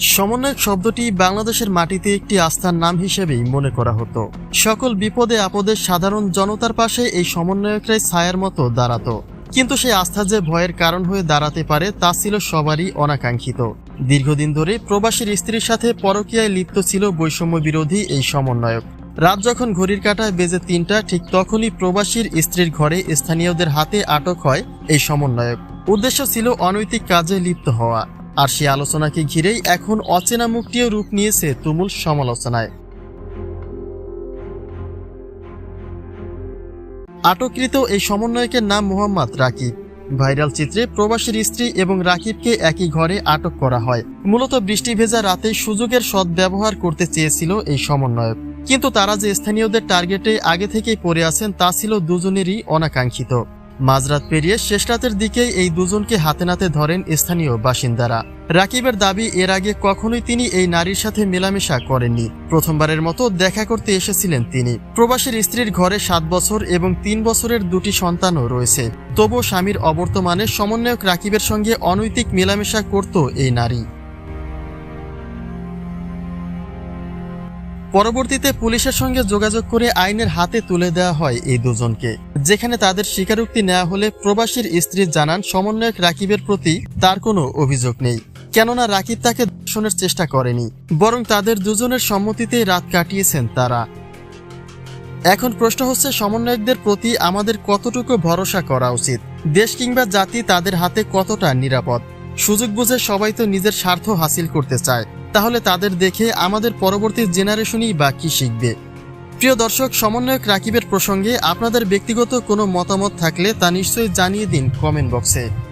সমন্বয়ক শব্দটি বাংলাদেশের মাটিতে একটি আস্থার নাম হিসেবেই মনে করা হতো। সকল বিপদে আপদে সাধারণ জনতার পাশে এই সমন্বয়করাই ছায়ার মতো দাঁড়াতো। কিন্তু সেই আস্থা যে ভয়ের কারণ হয়ে দাঁড়াতে পারে তা ছিল সবারই অনাকাঙ্ক্ষিত। দীর্ঘদিন ধরে প্রবাসীর স্ত্রীর সাথে পরকীয়ায় লিপ্ত ছিল বৈষম্য বিরোধী এই সমন্বয়ক। রাত যখন ঘড়ির কাঁটায় বেজে তিনটা, ঠিক তখনই প্রবাসীর স্ত্রীর ঘরে স্থানীয়দের হাতে আটক হয় এই সমন্বয়ক। উদ্দেশ্য ছিল অনৈতিক কাজে লিপ্ত হওয়া। আর সেই আলোচনাকে ঘিরেই এখন অচেনা মুক্তিও রূপ নিয়েছে তুমুল সমালোচনায়। আটককৃত এই সমন্বয়কের নাম মোহাম্মদ রাকিব। ভাইরাল চিত্রে প্রবাসীর স্ত্রী এবং রাকিবকে একই ঘরে আটক করা হয়। মূলত বৃষ্টি ভেজা রাতে সুযোগের সদ্ব্যবহার করতে চেয়েছিল এই সমন্বয়ক। কিন্তু তারা যে স্থানীয়দের টার্গেটে আগে থেকেই পড়ে আছেন তা ছিল দুজনেরই অনাকাঙ্ক্ষিত। মাঝরাত পেরিয়ে শেষ রাতের দিকেই এই দুজনকে হাতে নাতে ধরেন স্থানীয় বাসিন্দারা। রাকিবের দাবি, এর আগে কখনোই তিনি এই নারীর সাথে মেলামেশা করেননি। প্রথমবারের মতো দেখা করতে এসেছিলেন তিনি। প্রবাসীর স্ত্রীর ঘরে সাত বছর এবং তিন বছরের দুটি সন্তানও রয়েছে। তবু স্বামীর অবর্তমানে সমন্বয়ক রাকিবের সঙ্গে অনৈতিক মেলামেশা করত এই নারী। পরবর্তীতে পুলিশের সঙ্গে যোগাযোগ করে আইনের হাতে তুলে দেওয়া হয় এই দুজনকে। যেখানে তাদের স্বীকারোক্তি নেওয়া হলে প্রবাসীর স্ত্রী জানান, সমন্বয়ক রাকিবের প্রতি তার কোনো অভিযোগ নেই। কেননা রাকিব তাকে দর্শনের চেষ্টা করেনি, বরং তাদের দুজনের সম্মতিতেই রাত কাটিয়েছেন তারা। এখন প্রশ্ন হচ্ছে, সমন্বয়কদের প্রতি আমাদের কতটুকু ভরসা করা উচিত? দেশ কিংবা জাতি তাদের হাতে কতটা নিরাপদ? সুযোগ বুঝে সবাই তো নিজের স্বার্থ হাসিল করতে চায়। তাহলে তাদের দেখে আমাদের পরবর্তী জেনারেশনই বা কী শিখবে? প্রিয় দর্শক, সমন্বয়ক রাকিবের প্রসঙ্গে আপনাদের ব্যক্তিগত কোনো মতামত থাকলে তা নিশ্চয়ই জানিয়ে দিন কমেন্ট বক্সে।